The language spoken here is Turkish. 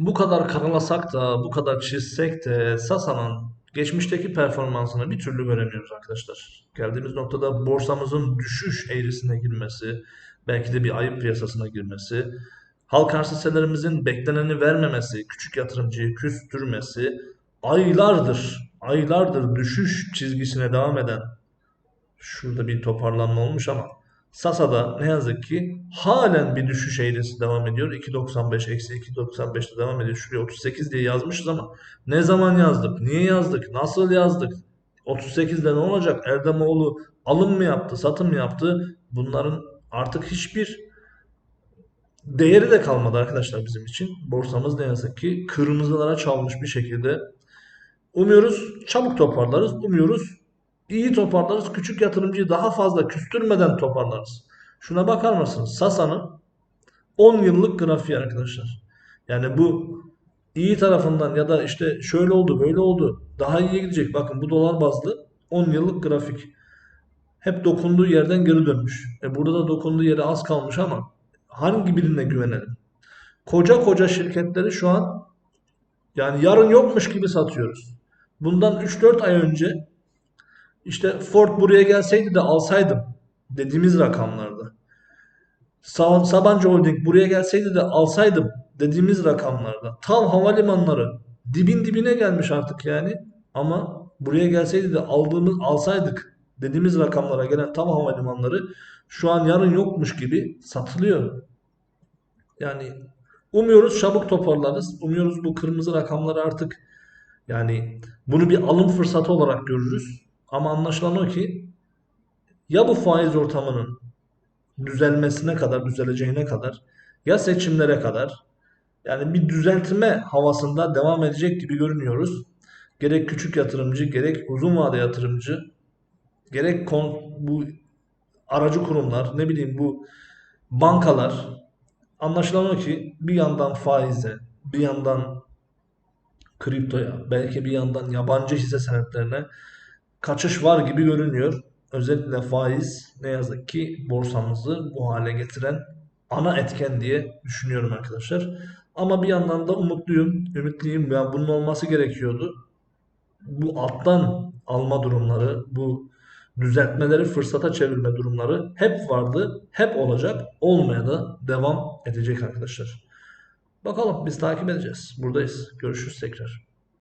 Bu kadar karalasak da, bu kadar çizsek de Sasa'nın geçmişteki performansını bir türlü göremiyoruz arkadaşlar. Geldiğimiz noktada borsamızın düşüş eğrisine girmesi, belki de bir ayıp piyasasına girmesi, halka arz hisselerimizin bekleneni vermemesi, küçük yatırımcıyı küstürmesi, aylardır, aylardır düşüş çizgisine devam eden Şurada bir toparlanma olmuş ama Sasa'da ne yazık ki halen bir düşüş eğrisi devam ediyor. 2.95 eksi 2.95'te devam ediyor. Şuraya 38 diye yazmışız ama ne zaman yazdık? Niye yazdık? Nasıl yazdık? 38'de ne olacak? Erdemoğlu alım mı yaptı? Satım mı yaptı? Bunların artık hiçbir değeri de kalmadı arkadaşlar bizim için. Borsamız ne yazık ki kırmızılara çalmış bir şekilde. Umuyoruz çabuk toparlarız. Umuyoruz iyi toparlarız. Küçük yatırımcıyı daha fazla küstürmeden toparlarız. Şuna bakar mısınız? Sasa'nın 10 yıllık grafiği arkadaşlar. Yani bu iyi tarafından ya da işte şöyle oldu böyle oldu daha iyiye gidecek. Bakın bu dolar bazlı 10 yıllık grafik. Hep dokunduğu yerden geri dönmüş. E burada da dokunduğu yere az kalmış ama hangi birine güvenelim? Koca koca şirketleri şu an yani yarın yokmuş gibi satıyoruz. Bundan 3-4 ay önce işte Ford buraya gelseydi de alsaydım dediğimiz rakamlarda. Sa- Sabancı Holding buraya gelseydi de alsaydım dediğimiz rakamlarda. TAV havalimanları dibin dibine gelmiş artık yani. Ama buraya gelseydi de aldığımız alsaydık dediğimiz rakamlara gelen TAV havalimanları şu an yarın yokmuş gibi satılıyor. Yani umuyoruz çabuk toparlarız. Umuyoruz bu kırmızı rakamları artık yani bunu bir alım fırsatı olarak görürüz. Ama anlaşılan o ki ya bu faiz ortamının düzelmesine kadar, düzeleceğine kadar ya seçimlere kadar yani bir düzeltme havasında devam edecek gibi görünüyoruz. Gerek küçük yatırımcı, gerek uzun vade yatırımcı, gerek kon, bu aracı kurumlar, ne bileyim bu bankalar anlaşılan o ki bir yandan faize, bir yandan kriptoya, belki bir yandan yabancı hisse senetlerine kaçış var gibi görünüyor. Özellikle faiz ne yazık ki borsamızı bu hale getiren ana etken diye düşünüyorum arkadaşlar. Ama bir yandan da umutluyum, ümitliyim. Yani bunun olması gerekiyordu. Bu alttan alma durumları, bu düzeltmeleri fırsata çevirme durumları hep vardı, hep olacak, olmaya da devam edecek arkadaşlar. Bakalım biz takip edeceğiz. Buradayız. Görüşürüz tekrar.